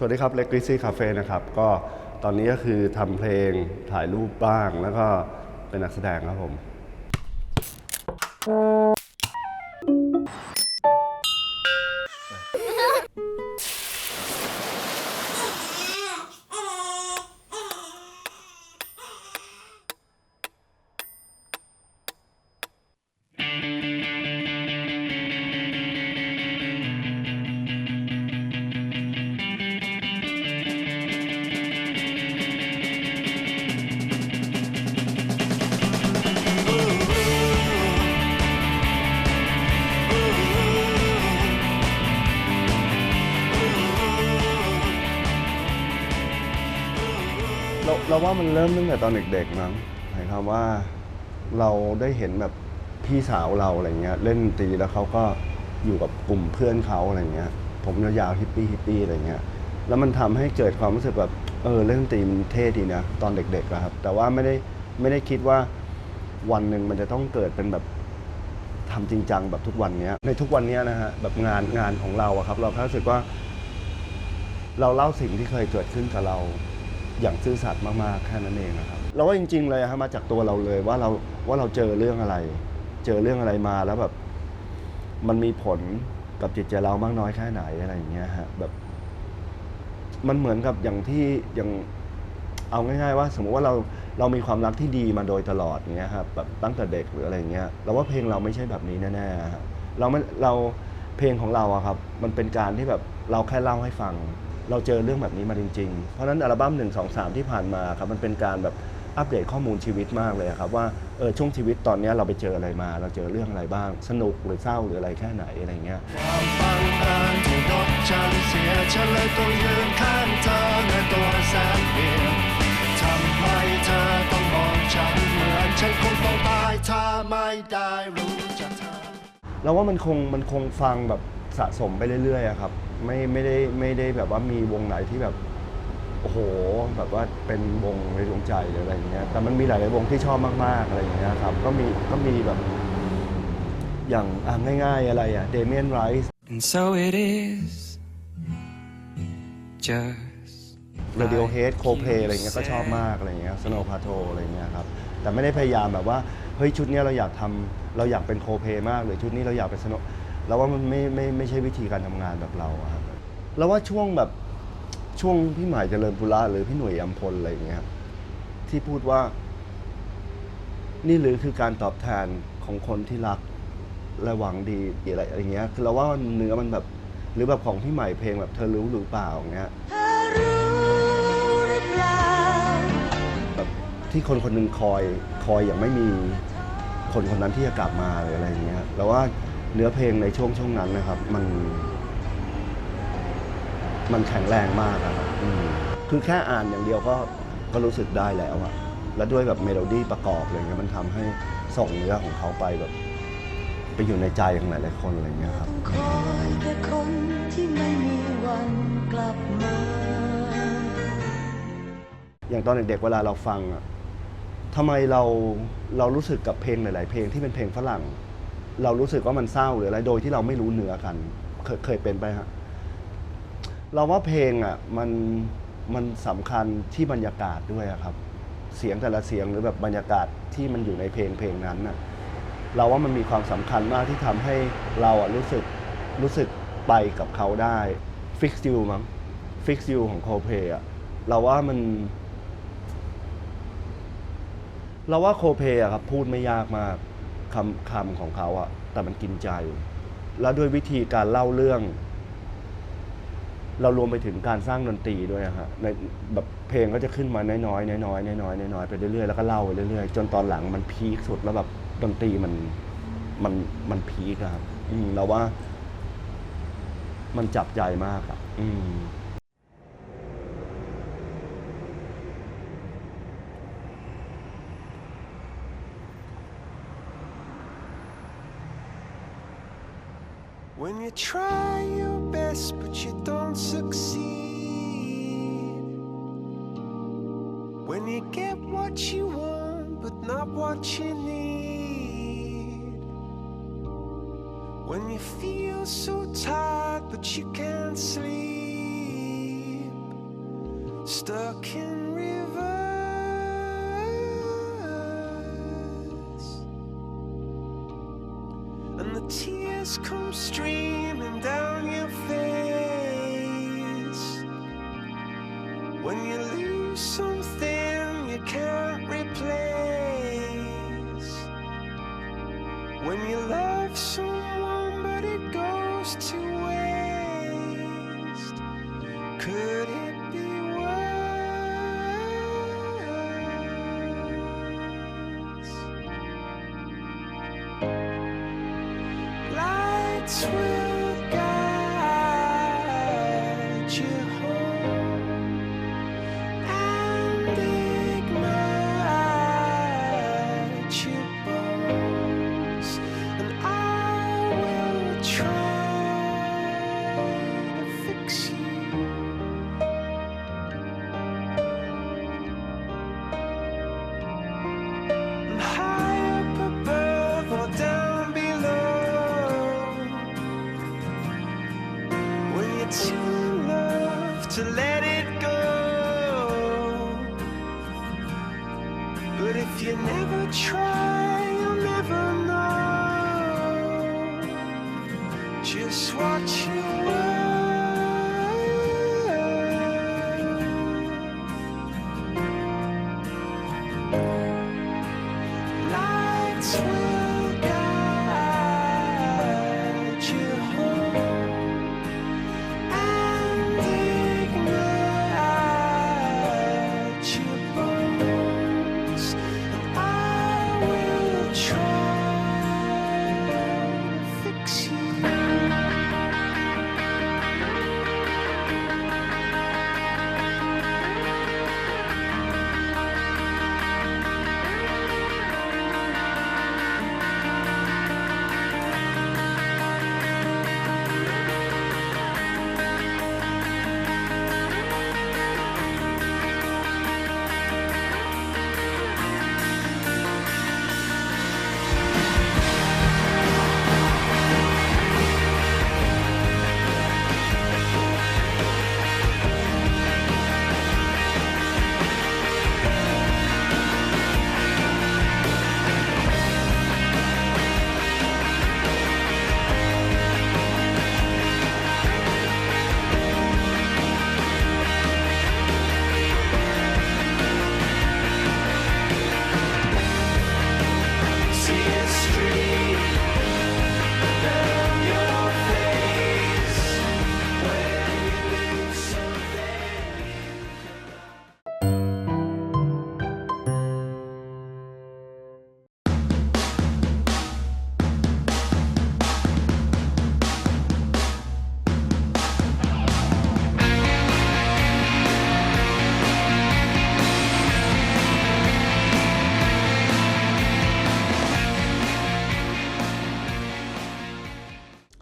สวัสดีครับเล็กกริซี่คาเฟ่นะครับ ก็ตอนนี้ก็คือทำเพลงถ่ายรูปบ้าง แล้วก็เป็นนักแสดงครับผม เราว่ามันเริ่มตั้งแต่ตอนเด็กๆมั้งหมายความว่าเราได้เห็นแบบพี่สาวเราอะไรเงี้ย เล่นดนตรีแล้วเขาก็อยู่กับกลุ่มเพื่อนเขาอะไรเงี้ย ผมยาวๆฮิปปี้ฮิปปี้อะไรเงี้ย แล้วมันทำให้เกิดความรู้สึกแบบเออเล่นดนตรีมันเท่ดีนะตอนเด็กๆครับ แต่ว่าไม่ได้ไม่ได้คิดว่าวันหนึ่งมันจะต้องเกิดเป็นแบบทำจริงจังแบบทุกวันเนี้ย ในทุกวันเนี้ยนะฮะแบบงานงานของเราอะครับ เราแค่รู้สึกว่า เราเล่าสิ่งที่เคยเกิดขึ้นกับเรา อย่างซื่อสัตย์มากๆแค่นั้นเองนะครับเราว่าจริง ๆ เลยครับมาจากตัวเราเลยว่าเราว่าเราเจอเรื่องอะไร เจอเรื่องอะไรมาแล้วแบบมันมีผลกับจิตใจเรามากน้อยแค่ไหนอะไรอย่างเงี้ยฮะแบบ มันเหมือนกับอย่างที่อย่างเอาง่ายๆว่า สมมติว่าเราเรามีความรักที่ดีมาโดยตลอดเงี้ยครับแบบตั้งแต่เด็กหรืออะไรเงี้ยเราว่าเพลงเราไม่ใช่แบบนี้แน่ๆฮะเราไม่เราเพลงของเราอะครับ มันเป็นการที่แบบเราแค่เล่าให้ฟัง เราเจอเรื่องแบบนี้มาจริง ๆ เพราะฉะนั้นอัลบั้ม1 2 3 ที่ผ่านมาครับมันเป็นการแบบอัปเดตข้อมูลชีวิตมากเลยครับว่าเออช่วงชีวิตตอนเนี้ยเราไปเจออะไรมา เราเจอเรื่องอะไรบ้าง สนุกหรือเศร้าหรืออะไรแค่ไหนอะไรเงี้ยความบังเอิญที่รถฉันเสียฉันเลยต้องยืนข้างเธอในตัวแสนเปลี่ยนทำไมเธอต้องมองฉันเหมือนฉันคงต้องตายถ้าไม่ได้รู้จักเธอเราว่ามันคงมันคงฟังแบบ สะสมไปเรื่อยๆอะครับ ไม่ไม่ได้ไม่ได้แบบว่ามีวงไหนที่แบบโอ้โหแบบว่าเป็นวงในดวงใจหรืออะไรอย่างเงี้ยแต่มันมีหลายๆวงที่ชอบมากๆอะไรอย่างเงี้ยครับก็มีก็มีแบบอย่างอะง่ายๆอะไรอะเดเมียนไรส์ And so it is just เรดิโอเฮดโคเพลอะไรเงี้ยก็ชอบมากอะไรเงี้ยสโนพาโทอะไรเงี้ยครับแต่ไม่ได้พยายามแบบว่าเฮ้ยชุดเนี้ยเราอยากทำเราอยากเป็นโคเพลมากหรือชุดนี้เราอยากเป็นสโน เราว่ามันไม่ไม่ไม่ใช่วิธีการทำงานแบบเราอะครับเราว่าช่วงแบบช่วงพี่หมายเจริญปุระหรือพี่หน่วยอัมพลอะไรเงี้ยครับที่พูดว่า นี่หรือคือการตอบแทนของคนที่รักและหวังดีอะไรอะไรเงี้ย คือเราว่าเนื้อมันแบบหรือแบบของพี่ใหม่เพลงแบบเธอรู้หรือเปล่าอย่างเงี้ยเธอรู้หรือเปล่าแบบที่คนคนหนึ่งคอยคอยอย่างไม่มีคนคนนั้นที่จะกลับมาหรืออะไรอย่างเงี้ยแล้วว่า เนื้อเพลงในช่วงช่วงนั้นนะครับ มัน มันแข็งแรงมากอะครับอืมคือแค่อ่านอย่างเดียวก็ก็รู้สึกได้แล้วอะแล้วด้วยแบบเมโลดี้ประกอบอะไรเงี้ยมันทำให้ส่งเนื้อของเขาไปแบบ ไปอยู่ในใจของหลายๆคนอะไรเงี้ยครับ คอยแค่คนที่ไม่มีวันกลับมา อย่างตอนเด็กๆเวลาเราฟังอะทำไมเราเรารู้สึกกับเพลงหลาย ๆ เพลงที่เป็นเพลงฝรั่ง เรารู้สึกว่ามันเศร้าหรืออะไรโดยที่เราไม่รู้เนื้อกัน เคยเคยเป็นไปฮะเราว่าเพลงอะมันมันสำคัญที่บรรยากาศด้วยอะครับ เสียงแต่ละเสียงหรือแบบบรรยากาศที่มันอยู่ในเพลงเพลงนั้นน่ะเราว่ามันมีความสำคัญมากที่ทำให้เราอะรู้สึกรู้สึกไปกับเขาได้ Fix You มั้ง Fix You ของ Coldplay อะเราว่ามัน เราว่าโคเพอะครับพูดไม่ยากมาก คำคำของเขาอะแต่มันกินใจ แล้วด้วยวิธีการเล่าเรื่อง เรารวมไปถึงการสร้างดนตรีด้วยอะฮะในแบบเพลงก็จะขึ้นมาน้อยๆน้อยๆน้อยๆน้อยๆไปเรื่อยๆแล้วก็เล่าไปเรื่อยๆจนตอนหลังมันพีคสุดแล้วแบบดนตรีมันมันมันพีคครับ อืมเราว่า มันจับใจมากอะอืม you try your best but you don't succeed. When you get what you want but not what you need. When you feel so tired but you can't sleep. stuck in tears come streaming down your face. When you lose something you can't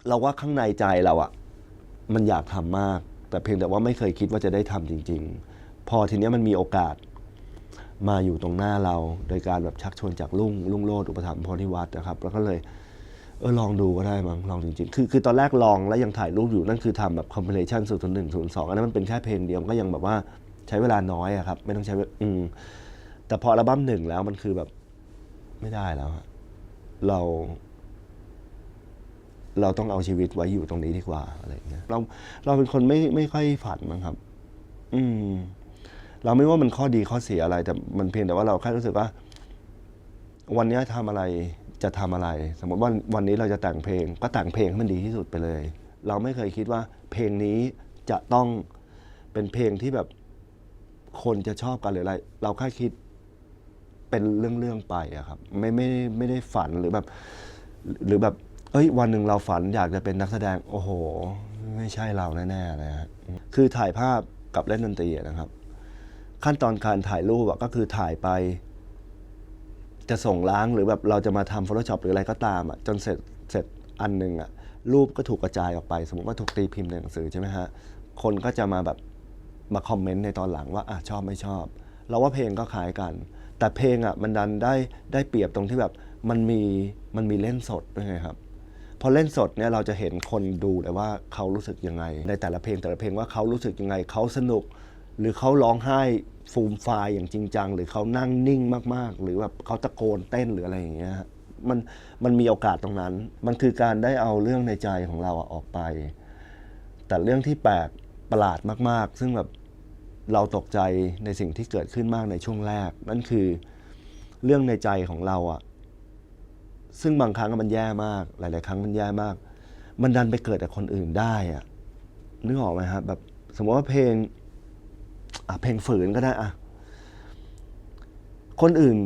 เราว่าข้างในใจเราอะมันอยากทำมาก แต่เพียงแต่ว่าไม่เคยคิดว่าจะได้ทำจริง ๆ พอทีเนี้ยมันมีโอกาสมาอยู่ตรงหน้าเรา โดยการแบบชักชวนจากลุงลุงโลดอุปถัมภ์พรที่วัดนะครับ แล้วก็เลยเออลองดูก็ได้มั้งลองจริง ๆ คือคือตอนแรกลองแล้วยังถ่ายรูปอยู่นั่นคือทำแบบคอมเพลชันศูนย์หนึ่งศูนย์สองอันนั้นมันเป็นแค่เพลงเดียวก็ยังแบบว่าใช้เวลาน้อยอะครับไม่ต้องใช้อืมแต่พออัลบั้มหนึ่งแล้วมันคือแบบไม่ได้แล้วเรา เราต้องเอาชีวิตไว้อยู่ตรงนี้ดีกว่าอะไรเงี้ยเราเราเป็นคนไม่ไม่ค่อยฝันมั้งครับ อืม เราไม่ว่ามันข้อดีข้อเสียอะไร แต่มันเพียงแต่ว่าเราแค่รู้สึกว่า วันนี้ยทำอะไรจะทำอะไร สมมติว่าวันนี้เราจะแต่งเพลง ก็แต่งเพลงให้มันดีที่สุดไปเลย เราไม่เคยคิดว่า เพลงนี้จะต้องเป็นเพลงที่แบบคนจะชอบกันหรืออะไร เราแค่คิดเป็นเรื่องๆไปอะครับ ไม่ไม่ไม่ได้ฝันหรือแบบ หรือแบบ อ้ยวันหนึ่งเราฝันอยากจะเป็นนักแสดงโอ้โห ไม่ใช่เราแน่ๆเลยฮะคือถ่ายภาพกับเล่นดนตรีนะครับ ขั้นตอนการถ่ายรูปก็คือถ่ายไป จะส่งล้างหรือแบบเราจะมาทำ Photoshop หรืออะไรก็ตามอะจนเสร็จเสร็จอันหนึ่งอะรูปก็ถูกกระจายออกไป สมมติว่าถูกตีพิมพ์ในหนังสือใช่ไหมฮะคนก็จะมาแบบมาคอมเมนต์ในตอนหลังว่าอะชอบไม่ชอบ เราว่าเพลงก็คล้ายกัน แต่เพลงอะมันดันได้ได้เปรียบตรงที่แบบมันมีมันมีเล่นสดด้วยไงครับ พอเล่นสดเนี่ยเราจะเห็นคนดูเลยว่าเขารู้สึกยังไง ในแต่ละเพลงแต่ละเพลงว่าเขารู้สึกยังไงเขาสนุก หรือเขาร้องไห้ฟูมฟายอย่างจริงจัง หรือเขานั่งนิ่งมากๆ หรือแบบเขาตะโกนเต้นหรืออะไรอย่างเงี้ยมันมันมีโอกาสตรงนั้น มันคือการได้เอาเรื่องในใจของเราอออกไป แต่เรื่องที่แปลกประหลาดมาก ๆ ซึ่งแบบเราตกใจในสิ่งที่เกิดขึ้นมากในช่วงแรก นั่นคือเรื่องในใจของเราอะ ซึ่งบางครั้งมันแย่มาก หลาย ๆ ครั้งมันแย่มาก มันดันไปเกิดกับคนอื่นได้อะนึกออกไหมครับแบบสมมติว่าเพลงอะเพลงฝืนก็ได้อะคนอื่น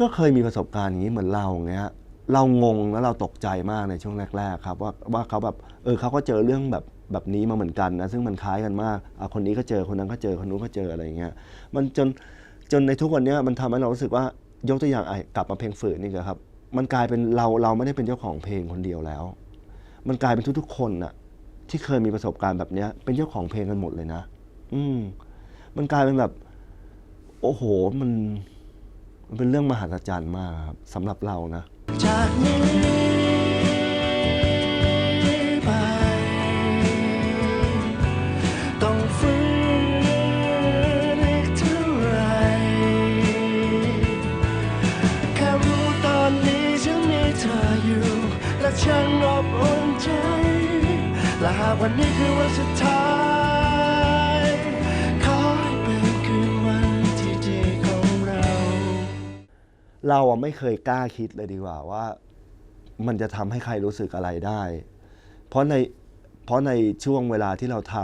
ก็เคยมีประสบการณ์อย่างนี้เหมือนเราอย่างเงี้ยเรางงแล้วเราตกใจมากในช่วงแรก ๆ ครับ ว่าว่าเขาแบบเออเขาก็เจอเรื่องแบบแบบนี้มาเหมือนกันนะซึ่งมันคล้ายกันมากอะคนนี้ก็เจอคนนั้นก็เจอคนนู้นก็เจออะไรอย่างเงี้ยมันจนจนในทุกวันเนี้ยมันทำให้เรารู้สึกว่ายกตัวอย่างไอ้กลับมาเพลงฝืนนี่ก็ครับ มันกลายเป็นเราเราไม่ได้เป็นเจ้าของเพลงคนเดียวแล้ว มันกลายเป็นทุกๆคนน่ะ ที่เคยมีประสบการณ์แบบเนี้ย เป็นเจ้าของเพลงกันหมดเลยนะ อืม มันกลายเป็นแบบ โอ้โห มัน มันเป็นเรื่องมหัศจรรย์มากครับสำหรับเรานะจากนี้ เราอะไม่เคยกล้าคิดเลยดีกว่าว่า มันจะทำให้ใครรู้สึกอะไรได้ เพราะในเพราะในช่วงเวลาที่เราท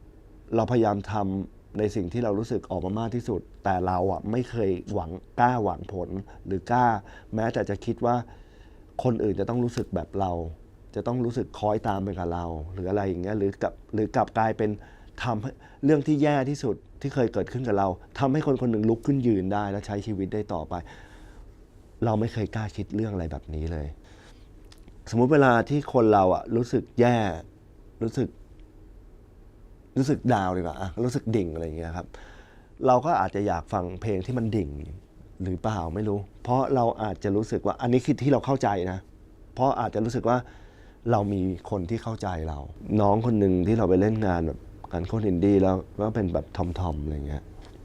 ำเราพยายามทำในสิ่งที่เรารู้สึกออกมามากที่สุด แต่เราอะไม่เคยหวังกล้าหวังผลหรือกล้า แม้แต่จะคิดว่า คนอื่นจะต้องรู้สึกแบบเรา จะต้องรู้สึกคล้อยตามไปกับเรา หรืออะไรอย่างเงี้ยหรือกับหรือกลับกลายเป็นทำให้เรื่องที่แย่ที่สุดที่เคยเกิดขึ้นกับเราทำให้คนคนหนึ่งลุกขึ้นยืนได้และใช้ชีวิตได้ต่อไป เราไม่เคยกล้าคิดเรื่องอะไรแบบนี้เลย สมมุติเวลาที่คนเราอะรู้สึกแย่ รู้สึก รู้สึกดาวดีกว่าอะรู้สึกดิ่งอะไรอย่างเงี้ยครับ เราก็อาจจะอยากฟังเพลงที่มันดิ่ง หรือเปล่าไม่รู้ เพราะเราอาจจะรู้สึกว่า อันนี้คือที่เราเข้าใจนะ เพราะอาจจะรู้สึกว่าเรามีคนที่เข้าใจเรา น้องคนหนึ่งที่เราไปเล่นงานแบบการโคตรอินดี้แล้วก็เป็นแบบทอมทอมๆอะไรเงี้ย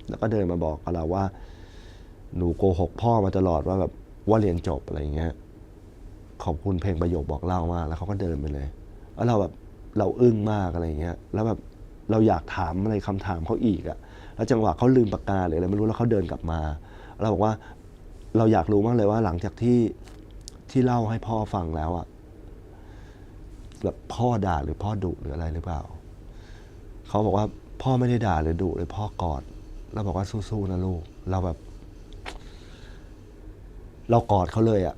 แล้วก็เดินมาบอกกับเราว่า หนูโกหกพ่อมาตลอดว่าแบบ ว่าเรียนจบอะไรเงี้ยขอบคุณเพลงประโยคบอกเล่ามาก แล้วเขาก็เดินไปเลยแล้วเราแบบเราอึ้งมากอะไรเงี้ยแล้วแบบเราอยากถามอะไรคำถามเขาอีกอะแล้วจังหวะเขาลืมปากกาหรืออะไรไม่รู้แล้วเขาเดินกลับมา เราบอกว่าเราอยากรู้มากเลยว่าหลังจากที่ที่เล่าให้พ่อฟังแล้วอะแบบพ่อด่าหรือพ่อดุหรืออะไรหรือเปล่า เขาบอกว่าพ่อไม่ได้ด่าหรือดุเลยพ่อกอดแล้วบอกว่าสู้ๆนะลูก เราแบบ เรากอดเขาเลยอะ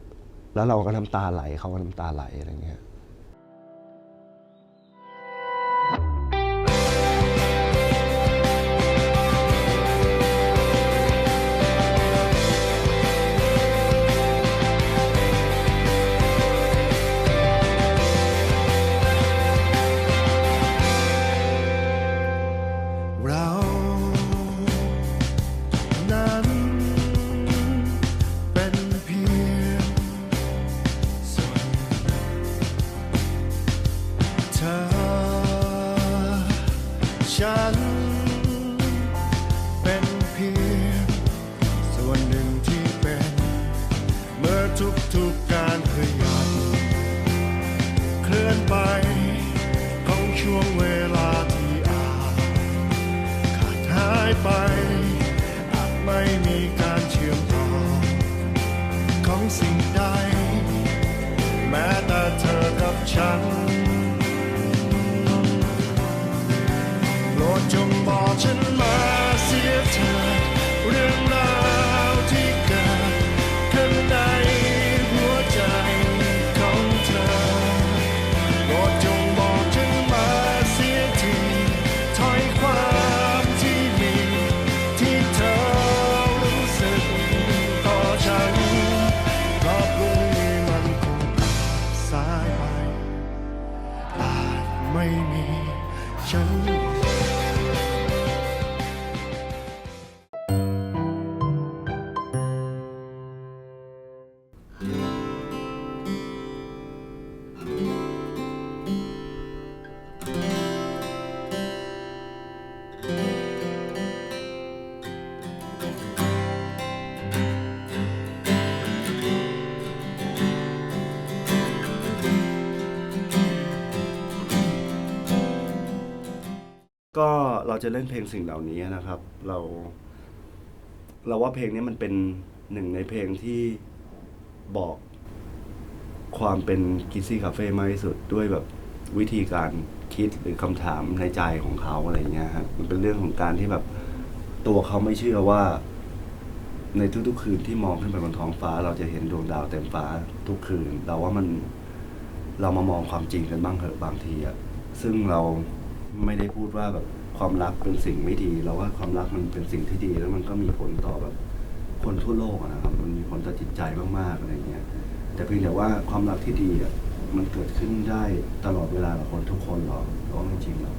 แล้วเราก็น้ำตาไหลเขาก็น้ำตาไหลอะไรเงี้ย หนึ่งที่เป็น เมื่อทุกๆการขยับเคลื่อนไปของช่วงเวลาที่อาจขาดหายไป อาจไม่มีการเชื่อมต่อของสิ่งใด แม้แต่เธอกับฉันโปรดจงบอกฉันมาเสียเถิดเรื่องราว ก็เราจะเล่นเพลงสิ่งเหล่านี้นะครับ เรา เราว่าเพลงนี้มันเป็นหนึ่งในเพลงที่บอกความเป็นกิซี่คาเฟ่มากที่สุดด้วยแบบวิธีการคิดหรือคำถามในใจของเขาอะไรเงี้ยครับมันเป็นเรื่องของการที่แบบตัวเขาไม่เชื่อว่า ในทุกๆ คืนที่มองขึ้นไปบนท้องฟ้า เราจะเห็นดวงดาวเต็มฟ้าทุกคืน เราว่ามันเรามามองความจริงกันบ้างเถอะบางทีอะซึ่งเรา ไม่ได้พูดว่าแบบความรักเป็นสิ่งไม่ดี เราว่าความรักมันเป็นสิ่งที่ดี แล้วมันก็มีผลต่อแบบคนทั่วโลกอะนะครับ มันมีผลต่อจิตใจมากๆอะไรเงี้ย แต่เพียงแต่ว่าความรักที่ดีอะมันเกิดขึ้นได้ตลอดเวลากับคนทุกคนหรอกเพรอจริงหรอ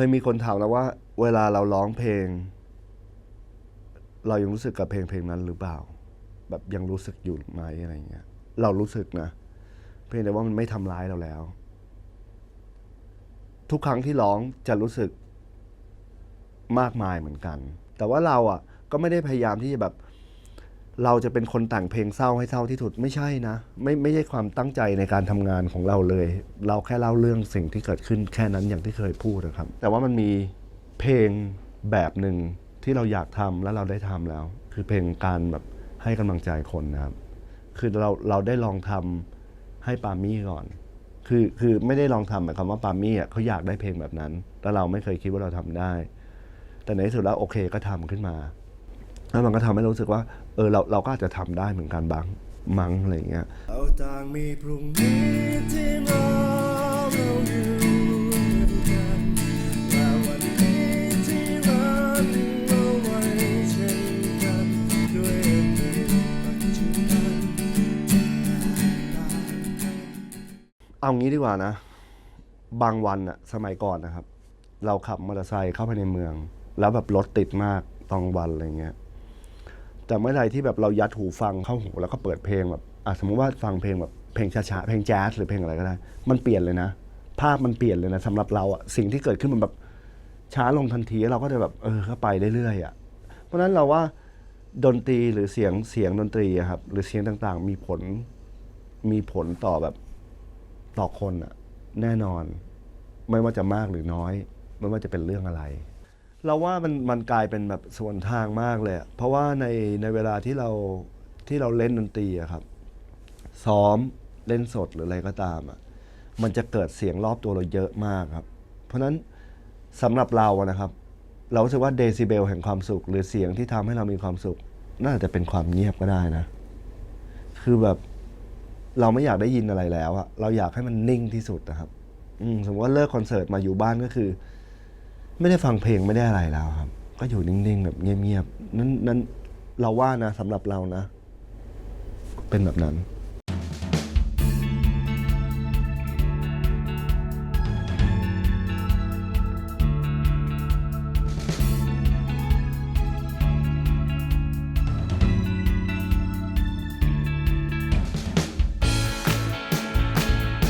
เคยมีคนถามแล้วว่า เวลาเราร้องเพลง เรายังรู้สึกกับเพลงเพลงนั้นหรือเปล่า แบบยังรู้สึกอยู่ไหมอะไรเงี้ย เรารู้สึกนะ เพียงแต่ว่ามันไม่ทำร้ายเราแล้ว ทุกครั้งที่ร้องจะรู้สึกมากมายเหมือนกัน แต่ว่าเราอะก็ไม่ได้พยายามที่จะแบบ เราจะเป็นคนแต่งเพลงเศร้าให้เศร้าที่สุดไม่ใช่นะ ไม่ไม่ใช่ความตั้งใจในการทำงานของเราเลย เราแค่เล่าเรื่องสิ่งที่เกิดขึ้นแค่นั้นอย่างที่เคยพูดนะครับ แต่ว่ามันมีเพลงแบบหนึ่งที่เราอยากทำแล้วเราได้ทำแล้ว คือเพลงการแบบให้กำลังใจคนนะครับ คือเราเราได้ลองทำให้ปามี่ก่อน คือคือไม่ได้ลองทำหมายความว่าปามี่อะเขาอยากได้เพลงแบบนั้น แต่เราไม่เคยคิดว่าเราทำได้ แต่ในที่สุดแล้วโอเคก็ทำขึ้นมาแล้วมันก็ทำให้รู้สึกว่า เออเราเราก็อาจจะทำได้เหมือนกันบางมั้งอะไรเงี้ยเราต่างมีพรุ่งนี้ที่รอเราอยู่กันและวันนี้ที่รักเราไว้เช่นกันด้วยเพลงปัจจุบันที่แตกต่างกันเอางี้ดีกว่านะ บางวันอะสมัยก่อนนะครับ เราขับมอเตอร์ไซค์เข้าไปในเมือง แล้วแบบรถติดมากตอนวันอะไรเงี้ย แต่เมื่อไรที่แบบเรายัดหูฟังเข้าหูแล้วก็เปิดเพลงแบบอะสมมติว่าฟังเพลงแบบเพลงช้าๆเพลงแจ๊สหรือเพลงอะไรก็ได้ มันเปลี่ยนเลยนะ ภาพมันเปลี่ยนเลยนะสำหรับเราอะสิ่งที่เกิดขึ้นมันแบบช้าลงทันทีเราก็จะแบบเออก็ไปเรื่อยๆอะเพราะนั้นเราว่าดนตรีหรือเสียงเสียงดนตรีครับหรือเสียงต่างๆ มีผลมีผลต่อแบบต่อคนอะแน่นอน ไม่ว่าจะมากหรือน้อย ไม่ว่าจะเป็นเรื่องอะไร เราว่ามันมันกลายเป็นแบบส่วนทางมากเลยอะเพราะว่าในในเวลาที่เราที่เราเล่นดนตรีอะครับ ซ้อมเล่นสดหรืออะไรก็ตามอะมันจะเกิดเสียงรอบตัวเราเยอะมากครับ เพราะฉะนั้นสำหรับเราอะนะครับ เรารู้สึกว่าเดซิเบลแห่งความสุข หรือเสียงที่ทำให้เรามีความสุข น่าจะเป็นความเงียบก็ได้นะ คือแบบเราไม่อยากได้ยินอะไรแล้วอะเราอยากให้มันนิ่งที่สุดนะครับ อืมสมมติว่าเลิกคอนเสิร์ตมาอยู่บ้านก็คือ ไม่ได้ฟังเพลงไม่ได้อะไรแล้วครับ ก็อยู่นิ่งๆแบบเงียบๆนั้นนั้นเราว่านะสำหรับเรานะ เป็นแบบนั้น